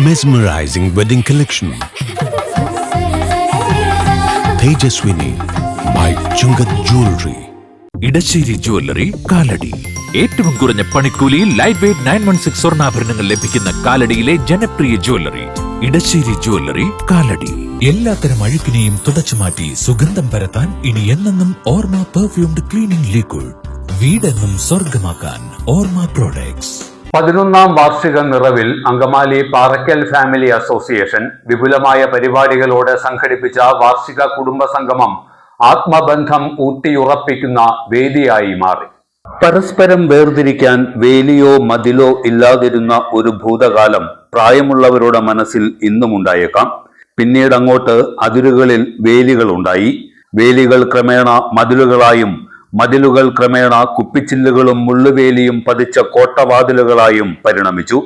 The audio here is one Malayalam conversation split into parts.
Mesmerizing wedding collection Tejaswini by Chungath jewellery Edassery jewellery Kalady. ഏറ്റവും കുറഞ്ഞ പണിക്കൂലിയിൽ light weight nine one six സ്വർണാഭരണങ്ങൾ ലഭിക്കുന്ന കാലടിയിലെ ജനപ്രിയ ജ്വല്ലറി. ഇടശ്ശേരി ജ്വല്ലറി കാലടി. എല്ലാത്തരം അഴുക്കിനെയും തുടച്ചു മാറ്റി സുഗന്ധം പരത്താൻ ഇനി എന്നെന്നും ഓർമ്മ പെർഫ്യൂംഡ് ക്ലീനിംഗ് ലിക്വിഡ് വീടെന്നും സ്വർഗമാക്കാൻ ഓർമ്മ പ്രോഡക്ട്സ് പതിനൊന്നാം വാർഷിക നിറവിൽ അങ്കമാലി പാറക്കൽ ഫാമിലി അസോസിയേഷൻ വിപുലമായ പരിപാടികളോടെ സംഘടിപ്പിച്ച വാർഷിക കുടുംബ സംഗമം ആത്മബന്ധം ഊട്ടിയുറപ്പിക്കുന്ന വേദിയായി മാറി. പരസ്പരം വേർതിരിക്കാൻ വേലിയോ മതിലോ ഇല്ലാതിരുന്ന ഒരു ഭൂതകാലം പ്രായമുള്ളവരുടെ മനസ്സിൽ ഇന്നും ഉണ്ടായേക്കാം പിന്നീട് അങ്ങോട്ട് അതിരുകളിൽ വേലികളുണ്ടായി. വേലികൾ ക്രമേണ മതിലുകളായും മതിലുകൾ ക്രമേണ കുപ്പിച്ചില്ലുകളും മുള്ളുവേലിയും പതിച്ച കോട്ടവാതിലുകളായും പരിണമിച്ചു.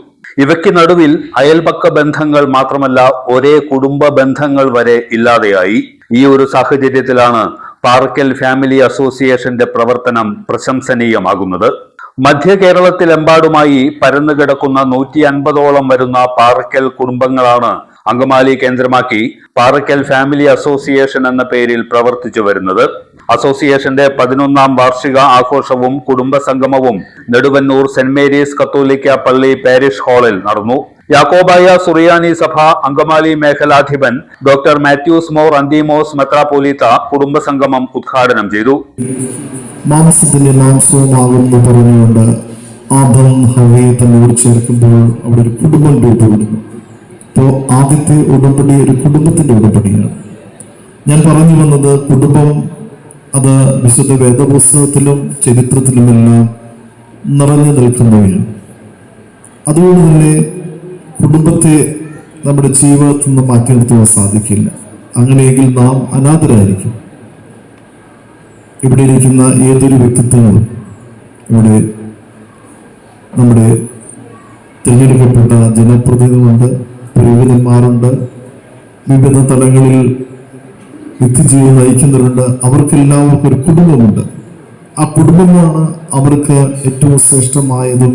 ഇവയ്ക്ക് നടുവിൽ അയൽപക്ക ബന്ധങ്ങൾ മാത്രമല്ല ഒരേ കുടുംബ ബന്ധങ്ങൾ വരെ ഇല്ലാതെയായി. ഈ ഒരു സാഹചര്യത്തിലാണ് പാർക്കൽ ഫാമിലി അസോസിയേഷന്റെ പ്രവർത്തനം പ്രശംസനീയമാകുന്നത്. മധ്യ കേരളത്തിലെമ്പാടുമായി പരന്നുകിടക്കുന്ന നൂറ്റി അൻപതോളം വരുന്ന പാറക്കൽ കുടുംബങ്ങളാണ് അങ്കമാലി കേന്ദ്രമാക്കി പാറക്കൽ ഫാമിലി അസോസിയേഷൻ എന്ന പേരിൽ പ്രവർത്തിച്ചു വരുന്നത്. അസോസിയേഷന്റെ പതിനൊന്നാം വാർഷിക ആഘോഷവും കുടുംബസംഗമവും നെടുവന്നൂർ സെന്റ് മേരീസ് കത്തോലിക്ക പള്ളി പാരിഷ് ഹാളിൽ നടന്നു. യാക്കോബായ സുറിയാനി സഭ അങ്കമാലി മേഖലാധിപൻ ഡോക്ടർ മാത്യൂസ് മോർ അന്തിമോസ് മെത്രാപോലീത്ത കുടുംബസംഗമം ഉദ്ഘാടനം ചെയ്തു. ആദം ഹവയെ തന്നോട് ചേർക്കുമ്പോൾ അവിടെ ഒരു കുടുംബം രൂപപ്പെടുന്നു അപ്പോൾ ആദ്യത്തെ ഉടമ്പടി ഒരു കുടുംബത്തിന്റെ ഉടമ്പടിയാണ്. ഞാൻ പറഞ്ഞു വന്നത് കുടുംബം അത് വിശുദ്ധ വേദപുസ്തകത്തിലും ചരിത്രത്തിലുമെല്ലാം നിറഞ്ഞു നിൽക്കുന്നവയാണ്. അതുകൊണ്ട് തന്നെ കുടുംബത്തെ നമ്മുടെ ജീവിതത്തിൽ നിന്ന് മാറ്റി നിർത്തുവാൻ സാധിക്കില്ല. അങ്ങനെയെങ്കിൽ നാം അനാഥരായിരിക്കും. ഇവിടെ ഇരിക്കുന്ന ഏതൊരു വ്യക്തിത്വങ്ങളും ഇവിടെ നമ്മുടെ തിരഞ്ഞെടുക്കപ്പെട്ട ജനപ്രതിനിധികളുണ്ട്. പുരോഹിതന്മാരുണ്ട് വിവിധ തലങ്ങളിൽ നിത്യജീവിതം നയിക്കുന്നവരുണ്ട് അവർക്കെല്ലാവർക്കും ഒരു കുടുംബമുണ്ട്. ആ കുടുംബമാണ് അവർക്ക് ഏറ്റവും ശ്രേഷ്ഠമായതും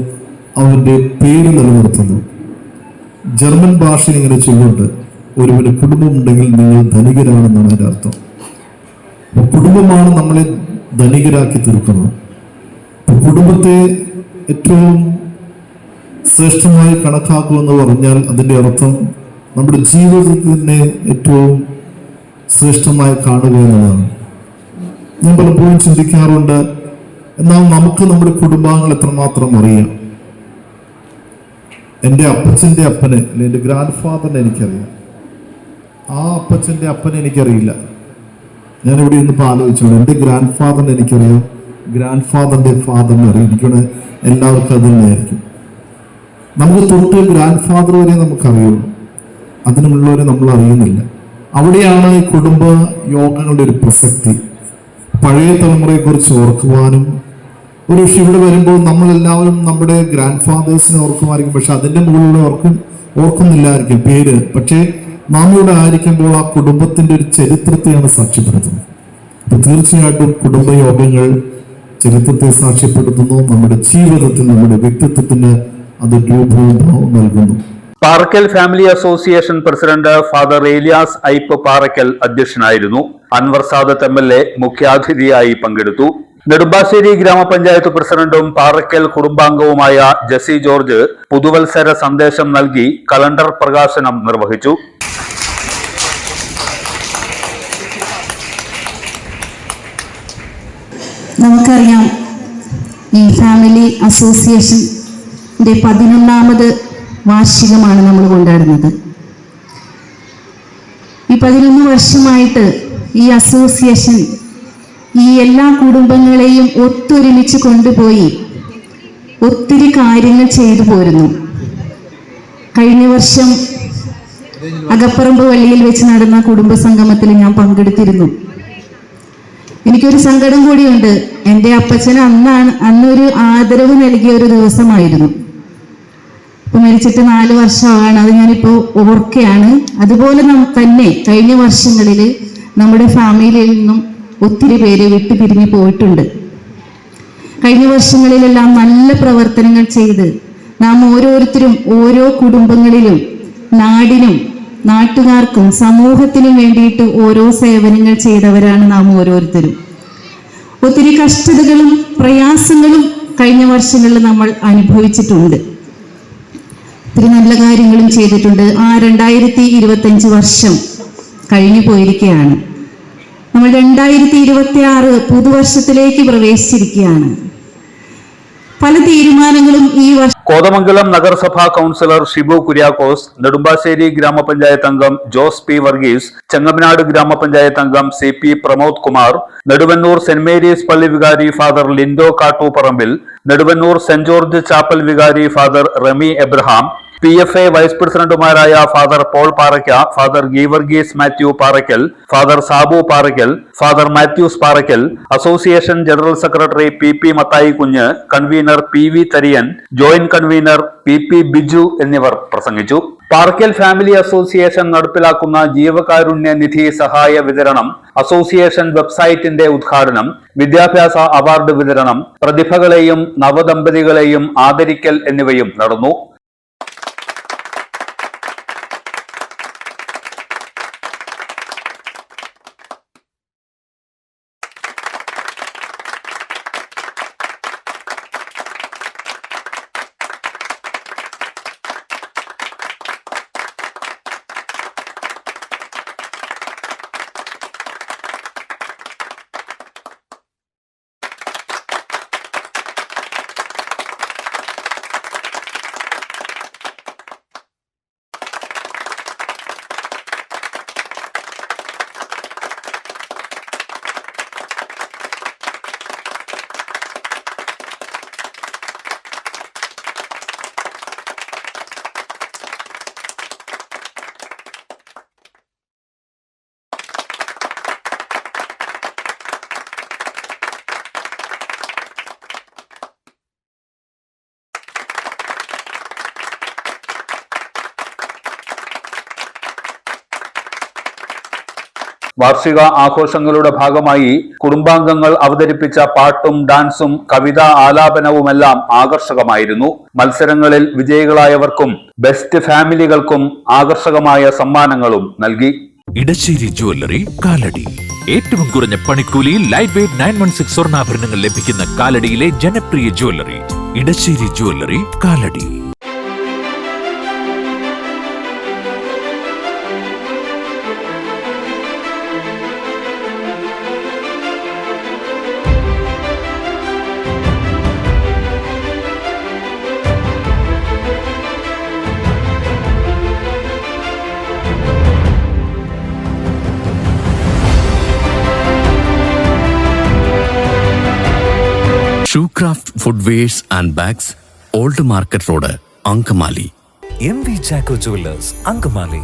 അവരുടെ പേര് നിലനിർത്തുന്നു. ജർമ്മൻ ഭാഷയിൽ ഇങ്ങനെ ചൊല്ലുണ്ട് ഒരുവന് കുടുംബമുണ്ടെങ്കിൽ നിങ്ങൾ ധനികരാണെന്നാണ് അതിന്റെ അർത്ഥം. കുടുംബമാണ് നമ്മളെ ധനികരാക്കി തീർക്കുന്നത്. കുടുംബത്തെ ഏറ്റവും ശ്രേഷ്ഠമായി കണക്കാക്കുമെന്ന് പറഞ്ഞാൽ അതിന്റെ അർത്ഥം നമ്മുടെ ജീവിതത്തിനെ ഏറ്റവും ശ്രേഷ്ഠമായി കാണുക എന്നതാണ്. ഞാൻ പലപ്പോഴും ചിന്തിക്കാറുണ്ട് എന്നാൽ നമുക്ക് നമ്മുടെ കുടുംബാംഗങ്ങൾ എത്രമാത്രം അറിയാം? എന്റെ അപ്പച്ചന്റെ അപ്പനെ അല്ലെ എന്റെ ഗ്രാൻഡ് ഫാദറിനെ എനിക്കറിയാം. ആ അപ്പച്ചന്റെ അപ്പനെ എനിക്കറിയില്ല. ഞാൻ ഇവിടെ ഇന്നിപ്പോൾ ആലോചിച്ചോളൂ. എന്റെ ഗ്രാൻഡ് ഫാദറിനെ എനിക്കറിയാം. ഗ്രാൻഡ് ഫാദറിന്റെ ഫാദറിനെ അറിയാം എനിക്കവിടെ എല്ലാവർക്കും അത് തന്നെയായിരിക്കും നമുക്ക് തൊട്ട് ഗ്രാൻഡ് ഫാദർ വരെ നമുക്കറിയുള്ളൂ അതിനുള്ളവരെ നമ്മൾ അറിയുന്നില്ല അവിടെയാണ് ഈ കുടുംബ യോഗങ്ങളുടെ ഒരു പ്രസക്തി. പഴയ തലമുറയെക്കുറിച്ച് ഓർക്കുവാനും ഒരു പക്ഷെ ഇവിടെ വരുമ്പോൾ നമ്മളെല്ലാവരും നമ്മുടെ ഗ്രാൻഡ് ഫാദേഴ്സിനെ ഓർക്കുമായിരിക്കും. പക്ഷെ അതിന്റെ മുകളിലുള്ള ഓർക്കും ഓർക്കുന്നില്ലായിരിക്കും പേര്. പക്ഷേ നാം ഇവിടെ ആയിരിക്കുമ്പോൾ ആ കുടുംബത്തിന്റെ ഒരു ചരിത്രത്തെയാണ് സാക്ഷ്യപ്പെടുത്തുന്നത്. അപ്പം തീർച്ചയായിട്ടും കുടുംബയോഗങ്ങൾ ചരിത്രത്തെ സാക്ഷ്യപ്പെടുത്തുന്നു. നമ്മുടെ ജീവിതത്തിൽ നമ്മുടെ വ്യക്തിത്വത്തിന് അത് രൂപവും നൽകുന്നു. Parakkal family association president father Elias Aippu Parakkal അധ്യക്ഷനായിരുന്നു. Anwar Sadath M L A മുഖ്യാതിഥിയായി പങ്കെടുത്തു. നെടുമ്പാശ്ശേരി ഗ്രാമപഞ്ചായത്ത് പ്രസിഡന്റും പാറക്കൽ കുടുംബാംഗവുമായ ജസി ജോർജ് പുതുവത്സര സന്ദേശം നൽകി കലണ്ടർ പ്രകാശനം നിർവഹിച്ചു. നമുക്കറിയാം ഈ ഫാമിലി അസോസിയേഷന്റെ പതിനൊന്നാമത് വാർഷികമാണ് നമ്മൾ കൊണ്ടാടുന്നത്. ഈ പതിനൊന്ന് വർഷമായിട്ട് ഈ അസോസിയേഷൻ ഈ എല്ലാ കുടുംബങ്ങളെയും ഒത്തൊരുമിച്ച് കൊണ്ടുപോയി ഒത്തിരി കാര്യങ്ങൾ ചെയ്തു പോരുന്നു. കഴിഞ്ഞ വർഷം അകപ്പറമ്പ് വള്ളിയിൽ വെച്ച് നടന്ന കുടുംബ സംഗമത്തിൽ ഞാൻ പങ്കെടുത്തിരുന്നു. എനിക്കൊരു സങ്കടം കൂടിയുണ്ട്. എന്റെ അപ്പച്ചന് അന്നാണ് അന്നൊരു ആദരവ് നൽകിയ ഒരു ദിവസമായിരുന്നു. ഇപ്പൊ മരിച്ചിട്ട് നാല് വർഷമാണ്. അത് ഞാനിപ്പോൾ ഓർക്കുകയാണ്. അതുപോലെ തന്നെ കഴിഞ്ഞ വർഷങ്ങളിൽ നമ്മുടെ ഫാമിലിയിൽ നിന്നും ഒത്തിരി പേര് വിട്ടുപിരിഞ്ഞു പോയിട്ടുണ്ട്. കഴിഞ്ഞ വർഷങ്ങളിലെല്ലാം നല്ല പ്രവർത്തനങ്ങൾ ചെയ്ത് നാം ഓരോരുത്തരും ഓരോ കുടുംബങ്ങളിലും നാടിനും നാട്ടുകാർക്കും സമൂഹത്തിനും വേണ്ടിയിട്ട് ഓരോ സേവനങ്ങൾ ചെയ്തവരാണ് നാം ഓരോരുത്തരും. ഒത്തിരി കഷ്ടതകളും പ്രയാസങ്ങളും കഴിഞ്ഞ വർഷങ്ങളിൽ നമ്മൾ അനുഭവിച്ചിട്ടുണ്ട്. ഒത്തിരി നല്ല കാര്യങ്ങളും ചെയ്തിട്ടുണ്ട്. ആ രണ്ടായിരത്തി ഇരുപത്തഞ്ച് വർഷം കഴിഞ്ഞു പോയിരിക്കുകയാണ്. നമ്മൾ രണ്ടായിരത്തി ഇരുപത്തി ആറ് പുതുവർഷത്തിലേക്ക് പ്രവേശിച്ചിരിക്കുകയാണ്. പല തീരുമാനങ്ങളും ഈ വർഷം കോതമംഗലം നഗരസഭാ കൗൺസിലർ ഷിബു കുര്യാക്കോസ് നെടുമ്പാശ്ശേരി ഗ്രാമപഞ്ചായത്ത് അംഗം ജോസ് പി വർഗീസ് ചെങ്ങമനാട് ഗ്രാമപഞ്ചായത്ത് അംഗം C P Pramod Kumar Neduvannur saint Mary's പള്ളി വികാരി father Lindo Kattuparambil Neduvannur saint George chapel വികാരി father Remy Abraham P F A vice പ്രസിഡന്റുമാരായ father Paul Paraykka father Geevarghese Mathew Paraykkal father Sabu Paraykkal father Mathews Paraykkal association general secretary P P Mathai Kunju convener P V Thariyan joint convener P P Biju എന്നിവർ പ്രസംഗിച്ചു. പാർക്കൽ ഫാമിലി അസോസിയേഷൻ നടപ്പിലാക്കുന്ന ജീവകാരുണ്യ നിധി സഹായ വിതരണം അസോസിയേഷൻ വെബ്സൈറ്റിന്റെ ഉദ്ഘാടനം വിദ്യാഭ്യാസ അവാർഡ് വിതരണം പ്രതിഭകളെയും നവദമ്പതികളെയും ആദരിക്കൽ എന്നിവയും നടന്നു. വാർഷിക ആഘോഷങ്ങളുടെ ഭാഗമായി കുടുംബാംഗങ്ങൾ അവതരിപ്പിച്ച പാട്ടും ഡാൻസും കവിതാ ആലാപനവുമെല്ലാം ആകർഷകമായിരുന്നു. മത്സരങ്ങളിൽ വിജയികളായവർക്കും ബെസ്റ്റ് ഫാമിലികൾക്കും ആകർഷകമായ സമ്മാനങ്ങളും നൽകി. ഇടശ്ശേരി ജുവല്ലറി കാലടി. ഏറ്റവും കുറഞ്ഞ പണിക്കൂലിയിൽ light weight nine one six സ്വർണാഭരണങ്ങൾ ലഭിക്കുന്ന കാലടിയിലെ ജനപ്രിയ jewellery Edassery jewellery Kalady. Shoecraft footwears and bags old market road Angamaly M V Chacko jewellers Angamaly